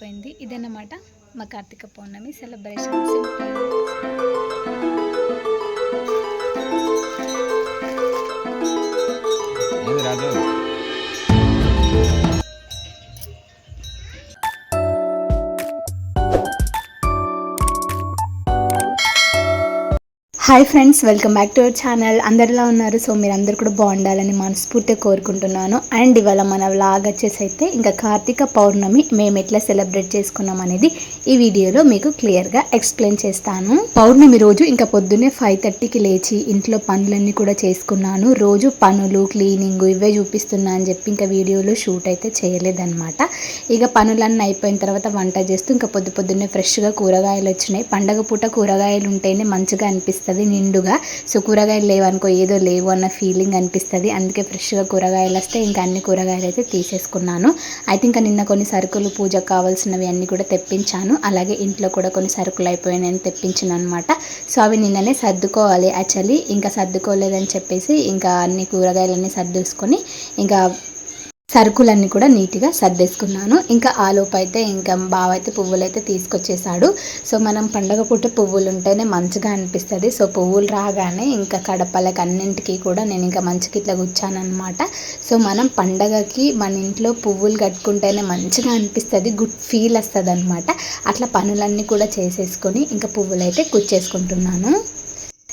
అయిపోయింది. ఇదన్నమాట మా Karthika Pournami celebration. Hi friends welcome back to our channel. అందరిలా ఉన్నారు? సో మీరు అందరు కూడా బాగుండాలని మనస్ఫూర్తిగా కోరుకుంటున్నాను. అండ్ ఇవాళ మన వ్లాగ్ వచ్చేసి అయితే ఇంకా కార్తీక పౌర్ణమి మేము ఎట్లా సెలబ్రేట్ చేసుకున్నాం అనేది ఈ వీడియోలో మీకు క్లియర్గా ఎక్స్ప్లెయిన్ చేస్తాను. పౌర్ణమి రోజు ఇంకా పొద్దున్నే ఫైవ్ థర్టీకి లేచి ఇంట్లో పనులన్నీ కూడా చేసుకున్నాను. రోజు పనులు క్లీనింగ్ ఇవే చూపిస్తున్నా అని చెప్పి ఇంకా వీడియోలో షూట్ అయితే చేయలేదన్నమాట. ఇక పనులన్నీ అయిపోయిన తర్వాత వంట చేస్తూ ఇంకా పొద్దు పొద్దున్నే ఫ్రెష్గా కూరగాయలు వచ్చినాయి. పండగ పూట కూరగాయలు ఉంటేనే మంచిగా అనిపిస్తుంది నిండుగా. సో కూరగాయలు లేవనుకో ఏదో లేవు అన్న ఫీలింగ్ అనిపిస్తుంది. అందుకే ఫ్రెష్గా కూరగాయలు వస్తే ఇంకా అన్ని కూరగాయలు అయితే తీసేసుకున్నాను. అయితే ఇంకా నిన్న కొన్ని సరుకులు పూజకు కావాల్సినవి అన్నీ కూడా తెప్పించాను. అలాగే ఇంట్లో కూడా కొన్ని సరుకులు అయిపోయినాయని తెప్పించాను అనమాట సో అవి నిన్ననే సర్దుకోవాలి యాక్చువల్లీ ఇంకా సర్దుకోలేదని చెప్పేసి ఇంకా అన్ని కూరగాయలన్నీ సర్దేసుకొని ఇంకా సరుకులన్నీ కూడా నీట్గా సర్దేసుకున్నాను. ఇంకా ఆలోపు అయితే ఇంకా బావ అయితే పువ్వులు అయితే తీసుకొచ్చేసాడు. సో మనం పండగ పూట పువ్వులు ఉంటేనే మంచిగా అనిపిస్తుంది. సో పువ్వులు రాగానే ఇంకా కడపలకి అన్నింటికి కూడా నేను ఇంకా మంచికి ఇట్లా కూర్చానమాట సో మనం పండగకి మన ఇంట్లో పువ్వులు కట్టుకుంటేనే మంచిగా అనిపిస్తుంది. గుడ్ ఫీల్ వస్తుంది అనమాట అట్లా పనులన్నీ కూడా చేసేసుకొని ఇంకా పువ్వులు అయితే కూర్చేసుకుంటున్నాను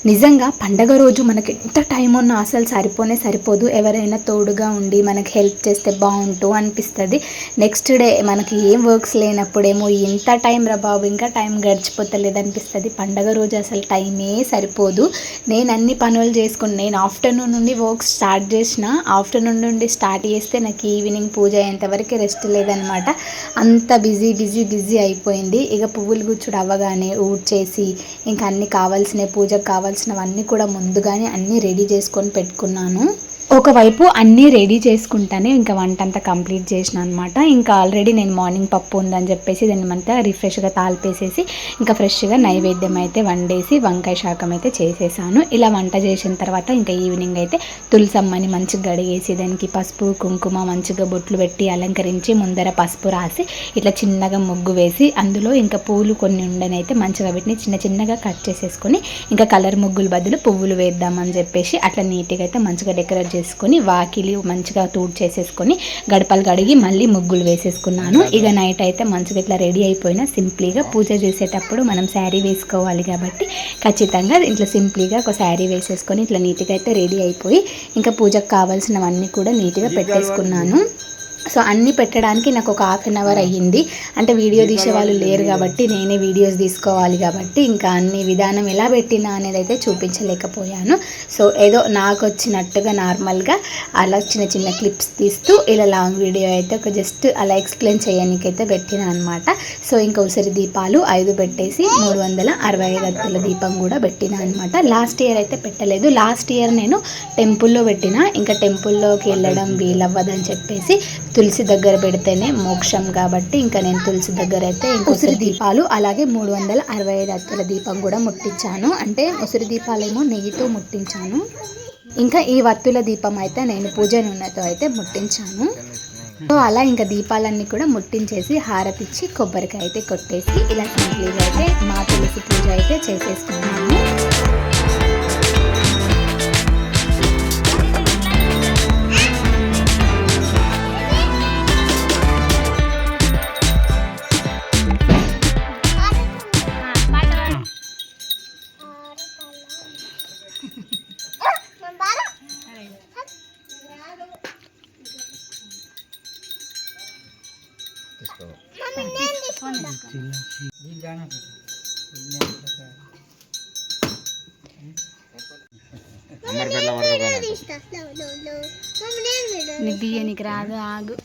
నిజంగా పండగ రోజు మనకి ఎంత టైం ఉన్నా అసలు సరిపోనే సరిపోదు. ఎవరైనా తోడుగా ఉండి మనకి హెల్ప్ చేస్తే బాగుంటు అనిపిస్తుంది. నెక్స్ట్ డే మనకి ఏం వర్క్స్ లేనప్పుడేమో ఎంత టైం రా బాబు ఇంకా టైం గడిచిపోతలేదు అనిపిస్తుంది పండగ రోజు అసలు టైమే సరిపోదు. నేను అన్ని పనులు చేసుకుని నేను ఆఫ్టర్నూన్ నుండి వర్క్ స్టార్ట్ చేసిన ఆఫ్టర్నూన్ నుండి స్టార్ట్ చేస్తే నాకు ఈవినింగ్ పూజ అయ్యేంతవరకు రెస్ట్ లేదనమాట. అంత బిజీ బిజీ బిజీ అయిపోయింది. ఇక పువ్వులు గుచ్చుడు అవ్వగానే ఊడ్చేసి ఇంకా అన్ని కావాల్సిన పూజకు కావాల్సినవన్నీ కూడా ముందుగానే అన్నీ రెడీ చేసుకొని పెట్టుకున్నాను. ఒకవైపు అన్నీ రెడీ చేసుకుంటానే ఇంకా వంట అంతా కంప్లీట్ చేసిన అనమాట ఇంకా ఆల్రెడీ నేను మార్నింగ్ పప్పు ఉందని చెప్పేసి దాన్ని అంతా రిఫ్రెష్గా తాల్పేసేసి ఇంకా ఫ్రెష్గా నైవేద్యం అయితే వండేసి వంకాయ శాకం అయితే చేసేసాను. ఇలా వంట చేసిన తర్వాత ఇంకా ఈవినింగ్ అయితే తులసమ్మని మంచిగా గడిగేసి దానికి పసుపు కుంకుమ మంచిగా బొట్లు పెట్టి అలంకరించి ముందర పసుపు రాసి ఇట్లా చిన్నగా ముగ్గు వేసి అందులో ఇంకా పూలు కొన్ని ఉండనైతే మంచిగా వీటిని చిన్న చిన్నగా కట్ చేసేసుకొని ఇంకా కలర్ ముగ్గులు బదులు పువ్వులు వేద్దామని చెప్పేసి అట్లా నీట్గా అయితే మంచిగా డెకరేట్ చేసుకొని వాకిలి మంచిగా తూడ్ చేసేసుకొని గడపలు కడిగి మళ్ళీ ముగ్గులు వేసేసుకున్నాను. ఇక నైట్ అయితే మంచిగా ఇట్లా రెడీ అయిపోయినా సింప్లీగా పూజ చేసేటప్పుడు మనం శారీ వేసుకోవాలి కాబట్టి ఖచ్చితంగా ఇట్లా సింప్లీగా ఒక శారీ వేసేసుకొని ఇట్లా నీట్గా అయితే రెడీ అయిపోయి ఇంకా పూజకు కావాల్సినవన్నీ కూడా నీట్గా పెట్టేసుకున్నాను. సో అన్నీ పెట్టడానికి నాకు ఒక హాఫ్ అన్ అవర్ అయ్యింది. అంటే వీడియో తీసే వాళ్ళు లేరు కాబట్టి నేనే వీడియోస్ తీసుకోవాలి కాబట్టి ఇంకా అన్ని విధానం ఎలా పెట్టినా అనేది అయితే చూపించలేకపోయాను. సో ఏదో నాకు వచ్చినట్టుగా నార్మల్గా అలా చిన్న చిన్న క్లిప్స్ తీస్తూ ఇలా లాంగ్ వీడియో అయితే ఒక జస్ట్ అలా ఎక్స్ప్లెయిన్ చేయడానికైతే పెట్టిన అనమాట సో ఇంకా ఉసిరి దీపాలు ఐదు పెట్టేసి మూడు వందల అరవై ఐదు అత్తుల దీపం కూడా పెట్టిన అనమాట లాస్ట్ ఇయర్ అయితే పెట్టలేదు. లాస్ట్ ఇయర్ నేను టెంపుల్లో పెట్టిన. ఇంకా టెంపుల్లోకి వెళ్ళడం వీలవ్వదని చెప్పేసి తులసి దగ్గర పెడితేనే మోక్షం కాబట్టి ఇంకా నేను తులసి దగ్గర అయితే ఉసిరి దీపాలు అలాగే మూడు వందల అరవై ఐదు అత్తుల దీపం కూడా ముట్టించాను. అంటే ఉసిరి దీపాలేమో నెయ్యితో ముట్టించాను. ఇంకా ఈ వత్తుల దీపం అయితే నేను పూజ నూనెతో అయితే ముట్టించాను. సో అలా ఇంకా దీపాలన్నీ కూడా ముట్టించేసి హారతిచ్చి కొబ్బరికాయ అయితే కొట్టేసి ఇలా సింపుల్గా అయితే మా తులసి పూజ అయితే చేసేసుకున్నాను. నీకు రాదు ఆగు.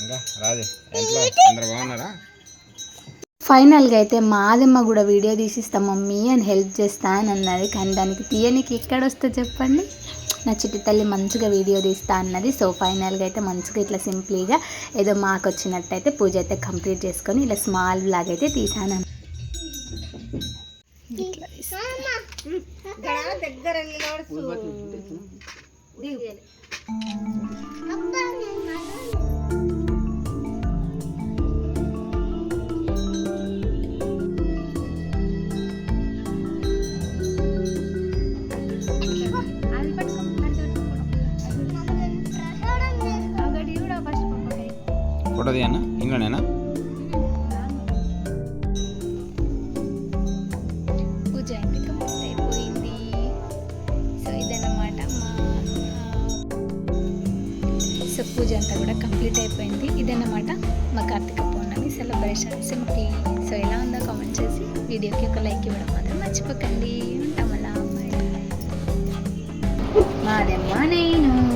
ఇంకా రాజు ఇంట్లో అందరు బాగున్నారా? ఫైనల్గా అయితే మాదమ్మ కూడా వీడియో తీసిస్తా మమ్మీ అని హెల్ప్ చేస్తా అని అన్నది. కానీ దానికి తీయనికి ఎక్కడ వస్తే చెప్పండి? నా చిట్టి తల్లి మంచిగా వీడియో తీస్తా అన్నది. సో ఫైనల్గా అయితే మంచిగా ఇట్లా సింప్లీగా ఏదో మాకు వచ్చినట్టయితే పూజ అయితే కంప్లీట్ చేసుకొని ఇలా స్మాల్ లాగా అయితే తీసాను. ఇట్లా తీసా. తీయన్నా ఇంట్లోనేనా? పూజ అయితే కంప్లీట్ అయిపోయింది. సో ఇదన్నమాట మా సో పూజ అంతా కూడా కంప్లీట్ అయిపోయింది. ఇదన్నమాట మా Karthika Pournami celebration simple so ఎలా ఉందో కామెంట్ చేసి వీడియోకి ఒక లైక్ ఇవ్వడం మాత్రం మర్చిపోకండి. ఉంటాం అలా మాదమ్మ నేను.